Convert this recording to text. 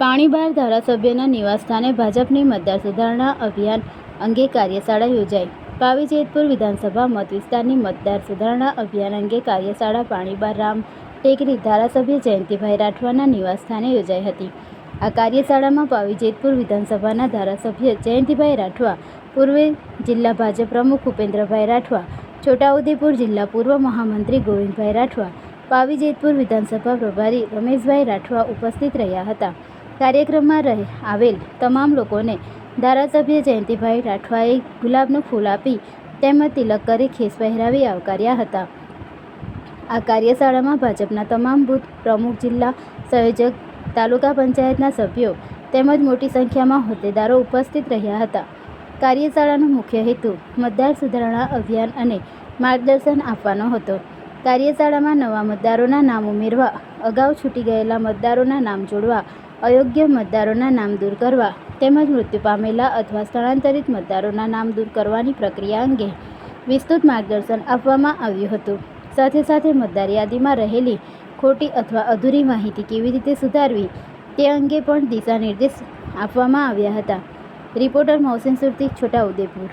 પાણીબાર ધારાસભ્યના નિવાસસ્થાને ભાજપની મતદાર સુધારણા અભિયાન અંગે કાર્યશાળા યોજાઈ. પાવી જેતપુર વિધાનસભા મત વિસ્તારની મતદાર સુધારણા અભિયાન અંગે કાર્યશાળા પાણીબાર રામ ટેકરી ધારાસભ્ય જયંતિભાઈ રાઠવાના નિવાસસ્થાને યોજાઈ હતી. આ કાર્યશાળામાં પાવી જેતપુર વિધાનસભાના ધારાસભ્ય જયંતિભાઈ રાઠવા, પૂર્વે જિલ્લા ભાજપ પ્રમુખ ઉપેન્દ્રભાઈ રાઠવા, છોટાઉદેપુર જિલ્લા પૂર્વ મહામંત્રી ગોવિંદભાઈ રાઠવા, પાવી જેતપુર વિધાનસભા પ્રભારી રમેશભાઈ રાઠવા ઉપસ્થિત રહ્યા હતા. કાર્યક્રમમાં રહે આવેલ તમામ લોકોને ધારાસભ્ય જયંતિભાઈ રાઠવાએ ગુલાબનું ફૂલ આપી તેમજ તિલક કરી ખેસ પહેરાવી આવકાર્યા હતા. આ કાર્યશાળામાં ભાજપના તમામ બૂથ, પ્રમુખ જિલ્લા સંયોજક, તાલુકા પંચાયતના સભ્યો તેમજ મોટી સંખ્યામાં હોદ્દેદારો ઉપસ્થિત રહ્યા હતા. કાર્યશાળાનો મુખ્ય હેતુ મતદાર સુધારણા અભિયાન અને માર્ગદર્શન આપવાનો હતો. કાર્યશાળામાં નવા મતદારોના નામ ઉમેરવા, અગાઉ છૂટી ગયેલા મતદારોના નામ જોડવા અયોગ્ય મતદારોના નામ દૂર કરવા તેમજ મૃત્યુ પામેલા અથવા સ્થળાંતરિત મતદારોના નામ દૂર કરવાની પ્રક્રિયા અંગે વિસ્તૃત માર્ગદર્શન આપવામાં આવ્યું હતું. સાથે સાથે મતદાર યાદીમાં રહેલી ખોટી અથવા અધૂરી માહિતી કેવી રીતે સુધારવી તે અંગે પણ દિશા નિર્દેશ આપવામાં આવ્યા હતા. રિપોર્ટર મોહસિન સુરતી છોટાઉદેપુર